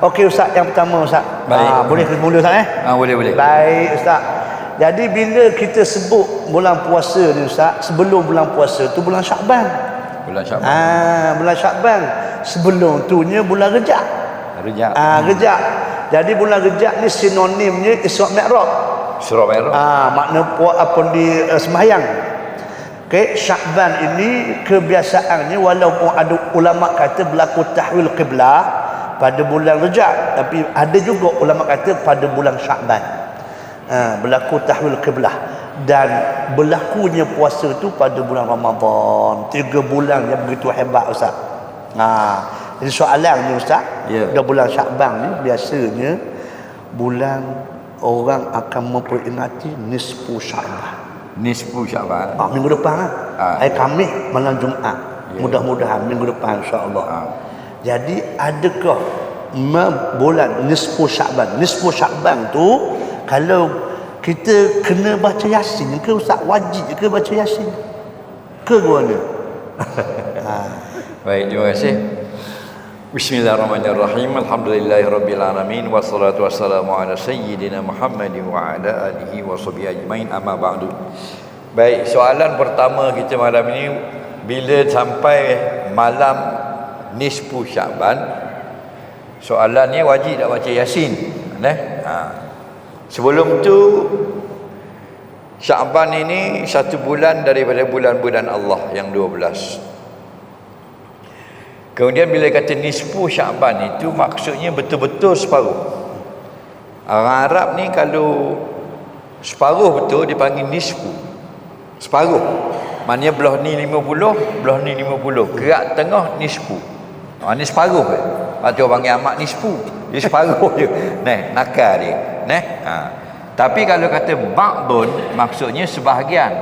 Okey Ustaz, yang pertama Ustaz. Baik. Ah, boleh kita mula Ustaz eh? Ah boleh boleh. Baik Ustaz. Jadi bila kita sebut bulan puasa ni Ustaz, sebelum bulan puasa tu bulan Syakban. Bulan Syaban. Ah, bulan Syakban. Sebelum tu nya bulan Rejab. Rejab. Ah, Rejab. Jadi bulan Rejab ni sinonimnya Isra Mi'raj. Surah Merah. Ah, makna puak apa di uh, sembahyang. Okey, Syakban ini kebiasaannya walaupun ada ulama kata berlaku tahwil qiblah pada bulan Rejab, tapi ada juga ulama kata pada bulan Syakban. Ha, berlaku tahwil qiblah dan berlakunya puasa tu pada bulan Ramadan. Tiga bulan yang begitu hebat Ustaz. Ha, jadi soalannya Ustaz, Ya. dah bulan Syakban ni biasanya bulan orang akan memperingati nisfu Syakban. Nisfu Syaban. Ah, minggu depan lah. Ah, Hari Khamis malam Jumaat. Ya. Mudah-mudahan minggu depan insya-Allah. Ah. Jadi adakah bulan nisfu Syakban? Nisfu Syakban tu kalau kita kena baca Yasin ke ustaz wajib ke baca Yasin? Ke mana? Baik, terima kasih. Bismillahirrahmanirrahim. Alhamdulillahirabbil alamin wassalatu wassalamu ala sayyidina Muhammadin wa ala alihi wa sahbihi ajmain amma ba'du. Baik, soalan pertama kita malam ini bila sampai malam nisfu Syaban soalannya wajib tak baca Yasin, eh? Ha. Sebelum tu Syaban ini satu bulan daripada bulan-bulan Allah yang 12. Kemudian bila kata nisfu Syaban itu maksudnya betul-betul separuh. Orang Arab ni kalau separuh betul dipanggil nisfu. Separuh. Maknanya belah ni 50, belah ni 50. Gerak tengah nisfu. Ha, ni separuh ke? Lepas tu orang panggil amat nisfu. Dia separuh je. Nah, nakal dia. Nah. Ha. Tapi kalau kata ba'dun maksudnya sebahagian.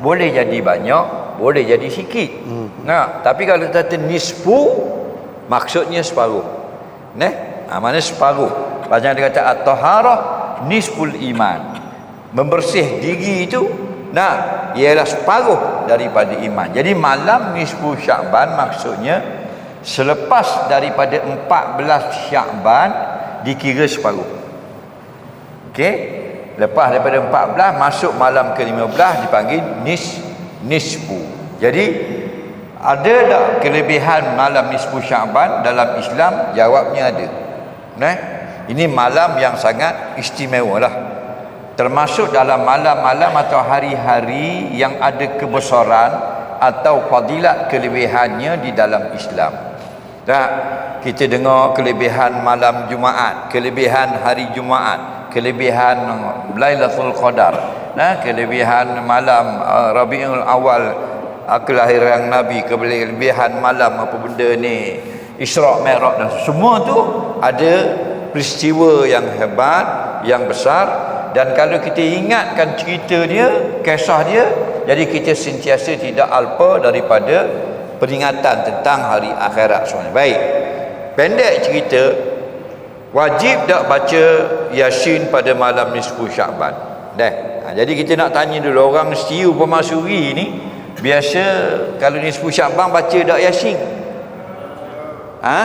Boleh jadi banyak, boleh jadi sikit. Nah, tapi kalau kata nisfu maksudnya separuh. Nah, ha, mana separuh. Macam dia kata at-taharah nisful iman. Membersih diri itu nah ialah separuh daripada iman. Jadi malam nisfu Syaban maksudnya selepas daripada 14 Syaban dikira separuh. Okey. Lepas daripada 14 masuk malam ke-15 dipanggil nis nisfu. Jadi ada tak kelebihan malam nisfu Syaban dalam Islam? Jawabnya ada. Nah, ini malam yang sangat istimewa lah. Termasuk dalam malam-malam atau hari-hari yang ada kebesaran atau fadilat kelebihannya di dalam Islam. Tak, kita dengar kelebihan malam Jumaat, kelebihan hari Jumaat, kelebihan Lailatul Qadar, nah, kelebihan malam uh, Rabiul Awal uh, kelahiran Nabi, kelebihan malam apa benda ni, Isra Mi'raj dan semua tu ada peristiwa yang hebat, yang besar. Dan kalau kita ingatkan cerita dia, kisah dia, jadi kita sentiasa tidak alpa daripada peringatan tentang hari akhirat sebenarnya. Baik. Pendek cerita wajib tak baca Yasin pada malam nisfu Syaban. Dah. Ha, jadi kita nak tanya dulu orang Siu Pemasuri ni biasa kalau nisfu Syaban baca tak Yasin? Ha?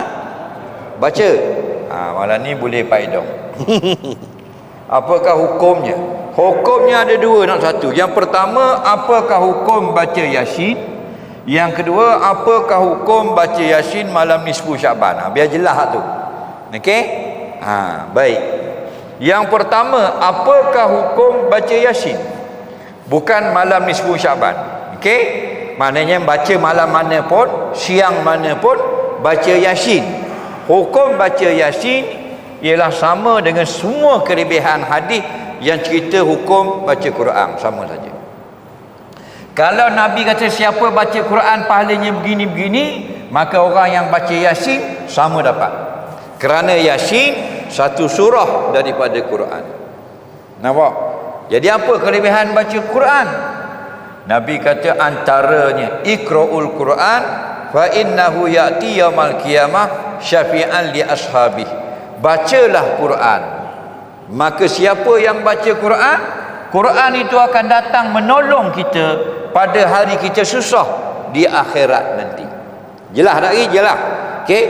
Baca. Ha, malam ni boleh paidong. Apakah hukumnya? Hukumnya ada dua nak satu. Yang pertama, apakah hukum baca Yasin? Yang kedua, apakah hukum baca Yasin malam nisfu Syaban? Ha, biar jelas tu. Okey? Ha, baik. Yang pertama, apakah hukum baca Yasin? Bukan malam nisfu Syaban. Okey? Maknanya baca malam mana pun, siang mana pun baca Yasin. Hukum baca Yasin ialah sama dengan semua kelebihan hadis yang cerita hukum baca Quran sama saja. Kalau Nabi kata siapa baca Quran pahalanya begini-begini, maka orang yang baca Yasin sama dapat. Kerana Yasin satu surah daripada Quran. Nampak? Jadi apa kelebihan baca Quran? Nabi kata antaranya ikra'ul Quran fa innahu ya'ti yaumal qiyamah syafi'an li ashabi. Bacalah Quran. Maka siapa yang baca Quran, Quran itu akan datang menolong kita pada hari kita susah di akhirat nanti. Jelas tak lagi? Jelas. Okey.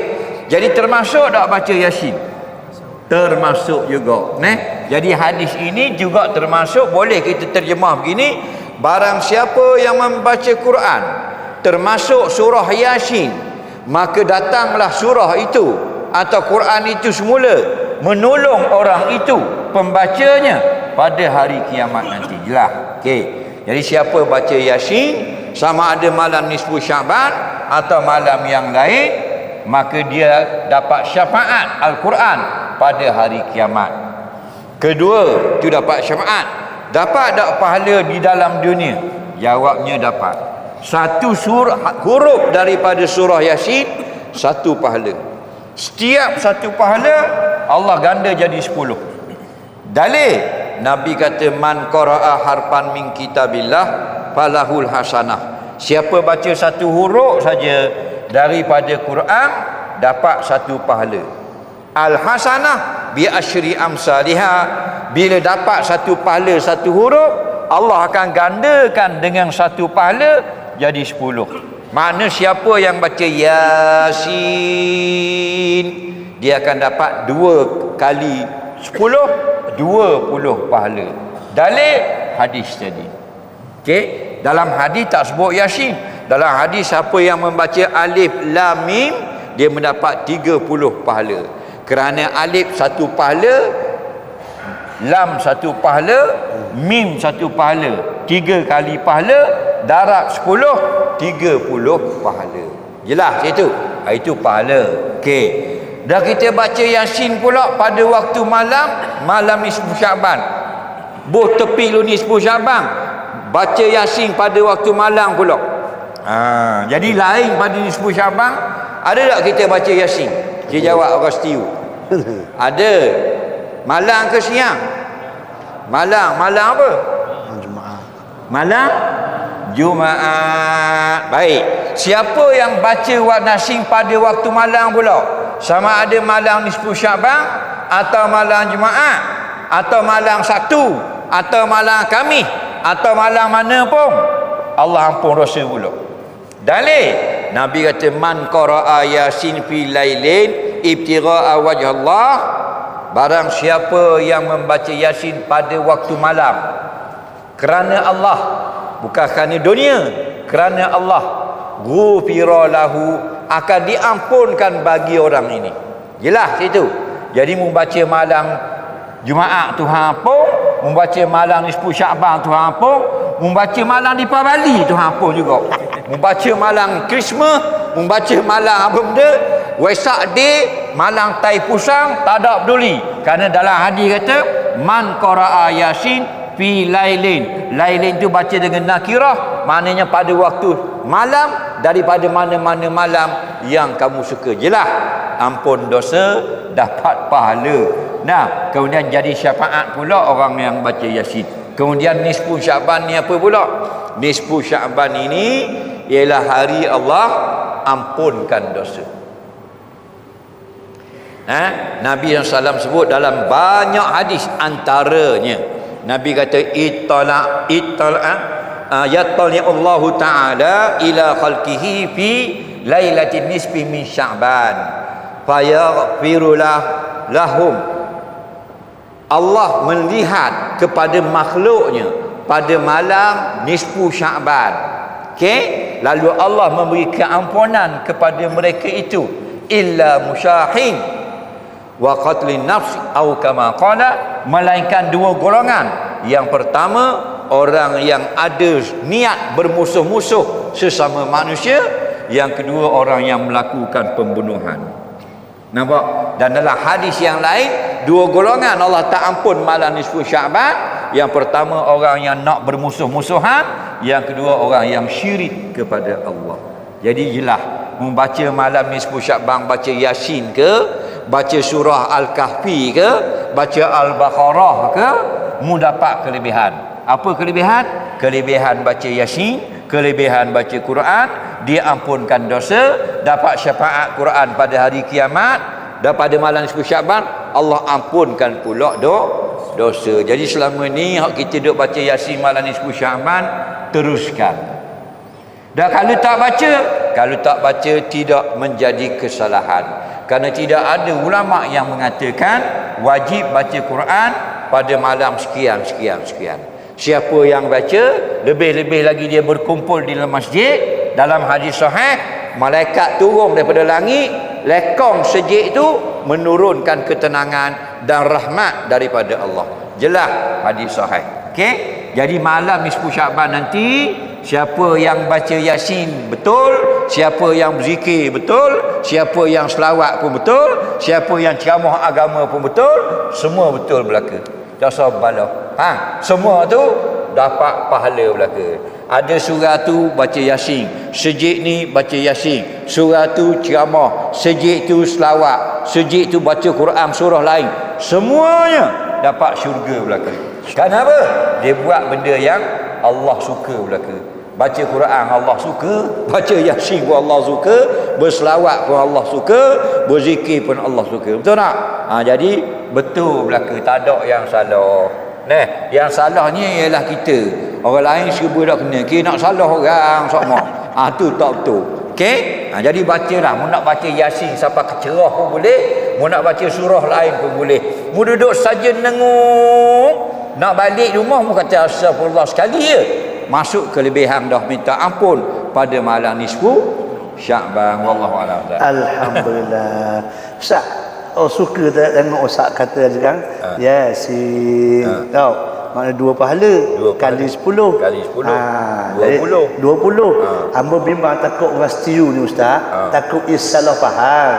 Jadi termasuk tak baca Yasin? termasuk juga neh jadi hadis ini juga termasuk boleh kita terjemah begini barang siapa yang membaca Quran termasuk surah yasin maka datanglah surah itu atau Quran itu semula menolong orang itu pembacanya pada hari kiamat nanti. Jelas okey. Jadi siapa baca yasin sama ada malam nisfu syaban atau malam yang lain maka dia dapat syafaat Al-Quran pada hari kiamat. Kedua tu dapat syafaat. Dapat tak pahala di dalam dunia? Jawabnya dapat. Satu surah huruf daripada surah yasin satu pahala. Setiap satu pahala Allah ganda jadi sepuluh. Dalil Nabi kata man qara'a harfan min kitabillah falahul hasanah. Siapa baca satu huruf saja daripada Quran dapat satu pahala. Al hasanah bi asyri amsalihha. Bila dapat satu pahala satu huruf Allah akan gandakan dengan satu pahala jadi sepuluh. Mana siapa yang baca yasin dia akan dapat dua kali sepuluh dua puluh pahala. Dalil hadis tadi. Okey? Dalam hadis tak sebut yasin. Dalam hadis siapa yang membaca alif lam mim dia mendapat 30 pahala. Kerana alif satu pahala lam satu pahala mim satu pahala tiga kali pahala sepuluh tiga puluh pahala. Jelas itu Ah, itu pahala. Okey dah kita baca yasin pula pada waktu malam malam nisfu syaban. Boh tepi lu nisfu syaban. Baca yasin pada waktu malam pula. Ha, jadi lain pada nisfu syaban. Ada tak kita baca yasin? Dia jawab orang setiu ada. Malam ke siang? Malam. Malam apa? Jemaah. malam? Jumaat. Baik. Siapa yang baca nasing pada waktu malam pula sama ada malam nisfu syaban atau malam Jumaat atau malam Sabtu atau malam Khamis atau malam mana pun. Allah ampun dosa pula. Dalil Nabi kata man qara'a yasin fi lailin ibtigha'a wajh Allah. Barang siapa yang membaca yasin pada waktu malam kerana Allah bukan kerana dunia kerana Allah ghufira lahu akan diampunkan bagi orang ini. Jelas itu. Jadi membaca malam Jumaat Tuhan pun membaca malam nisfu Syaban Tuhan pun membaca malam di Bali Tuhan pun juga. Membaca malam Christmas membaca malam apa benda Waisak Day malam Tai Pusang tak ada peduli. Kerana dalam hadis kata man qara'a yasin fi lailin. Lailin tu baca dengan nakirah maknanya pada waktu malam daripada mana-mana malam yang kamu suka. Jelas ampun dosa dapat pahala. Nah kemudian jadi syafaat pula orang yang baca yasin. Kemudian nisfu syaban ni apa pula? Nisfu syaban ini ialah hari Allah ampunkan dosa. Ha? Nabi SAW sebut dalam banyak hadis antaranya. Nabi kata itala itala uh, yattali Allah taala ila khalqihi fi lailatin nisfi min sya'ban. Fayaghfirulah lahum. Allah melihat kepada makhluknya pada malam nisfu sya'ban. Okey? Lalu Allah memberi keampunan kepada mereka itu. Illa musyahin wa qatlin nafs au kama qala melainkan dua golongan. Yang pertama orang yang ada niat bermusuh-musuh sesama manusia yang kedua orang yang melakukan pembunuhan. Nampak? Dan dalam hadis yang lain dua golongan Allah tak ampun malam nisfu syaban yang pertama orang yang nak bermusuh-musuhan. Yang kedua orang yang syirik kepada Allah. Jadi jelas membaca malam nisfu syaban baca yasin ke baca surah Al-Kahfi ke baca Al-Baqarah ke mu dapat kelebihan apa kelebihan? Kelebihan baca Yasin kelebihan baca Quran diampunkan dosa dapat syafaat Quran pada hari kiamat dan pada malam 10 Syaban Allah ampunkan pula do dosa. Jadi selama ni hak kita duk baca Yasin malam 10 Syaban teruskan. Dan kalau tak baca kalau tak baca tidak menjadi kesalahan. Kerana tidak ada ulama yang mengatakan wajib baca Quran pada malam sekian sekian sekian siapa yang baca lebih-lebih lagi dia berkumpul di dalam masjid dalam hadis sahih malaikat turun daripada langit lekong sejik itu menurunkan ketenangan dan rahmat daripada Allah. Jelas hadis sahih. Okey? Jadi malam nisfu Syaban nanti siapa yang baca Yasin betul, siapa yang berzikir betul, siapa yang selawat pun betul, siapa yang ceramah agama pun betul, semua betul belaka. Jasa bala. Ha, semua tu dapat pahala belaka. Ada surah tu baca Yasin, sejik ni baca Yasin, surah tu ceramah, sejik tu selawat, sejik tu baca Quran surah lain. Semuanya dapat syurga belaka. Kenapa? Dia buat benda yang Allah suka belaka. Baca Quran Allah suka, baca Yasin pun Allah suka, berselawat pun Allah suka, berzikir pun Allah suka. Betul tak? Ha, jadi betul belaka, tak ada yang salah. Nah, yang salahnya ialah kita. Orang lain serba dak kena. Kita nak salah orang. Ah ha, tu tak betul. Okey? Ha, jadi bacalah. Mu nak baca Yasin sampai kecerah pun boleh. Mu nak baca surah lain pun boleh. Mu duduk saja nengung. Nak balik rumah mu kata astagfirullah sekali je. Masuk kelebihan dah minta ampun pada malam nisfu Syakban wallahu a'lam. Alhamdulillah. Ustaz, oh suka tak tengok Ustaz kata sekarang? Ha. Yasin. Ha. Tahu? Mana dua pahala, Dua kali sepuluh. Kali sepuluh. Ha, Dua puluh. Dua puluh. Ha. Hamba bimbang takut orang setiu ni Ustaz. Ha. Takut ia salah faham.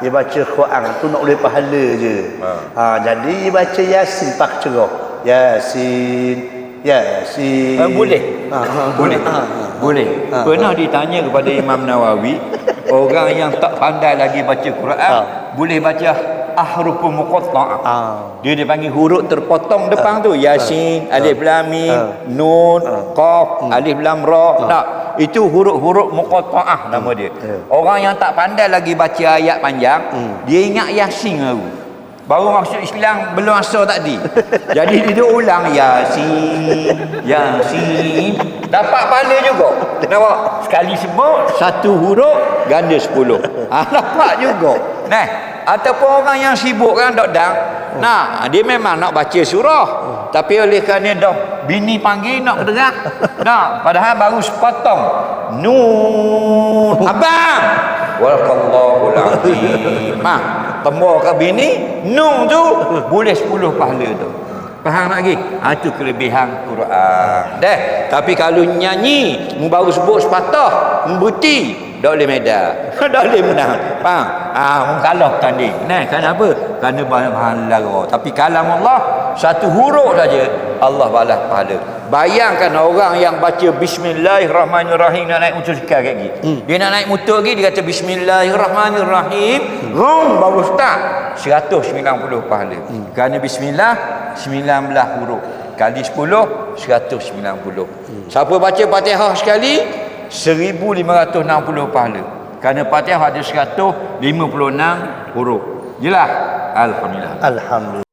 Dia baca Quran tu nak boleh pahala je. Ha. Ha. jadi dia baca Yasin pak cerah. Yasin. Yasin. Eh, boleh. Ha, ha. Boleh. Ha, ha. Boleh. Ha, Pernah ditanya kepada Imam Nawawi, orang yang tak pandai lagi baca Quran, Ha. boleh baca ahruful muqatta'ah. Ha. Dia dipanggil huruf terpotong depan tu. Yasin, alif lam mim, Ha. nun, qaf, alif lam ra. Tak. Itu huruf-huruf muqatta'ah nama dia. Ya. Orang yang tak pandai lagi baca ayat panjang, Hmm. dia ingat Yasin baru. Baru masuk Islam belum asal tadi. Jadi dia duduk ulang Yasin, Yasin. Dapat pahala juga. Nampak? Sekali sebut satu huruf ganda sepuluh. Ha, dapat juga. Nah, ataupun orang yang sibuk kan dok dang. Nah, dia memang nak baca surah. Tapi oleh kerana dah bini panggil nak kedengar. Nah, padahal baru sepotong. Nun. Abang. Wallahu azim. Ha, tembak ke bini, nun tu boleh 10 pahala tu. Faham lagi? Ha, itu kelebihan Quran. Dah. Tapi kalau nyanyi, baru sebut sepatah, mu buti, tak boleh medal. tak boleh menang. Faham? Ha, kalah tanding. Nah, kenapa? Kerana banyak pahala. Tapi kalam Allah, satu huruf saja, Allah balas pahala. Bayangkan orang yang baca Bismillahirrahmanirrahim nak naik motosikal kat gigi. Hmm. Dia nak naik motor lagi dia kata Bismillahirrahmanirrahim. Rong baru start 190 pahala. Hmm. Kerana bismillah 19 huruf. Kali 10 190. Hmm. Siapa baca Fatihah sekali 1560 pahala. Kerana Fatihah ada 156 huruf. Jelas? Alhamdulillah. Alhamdulillah.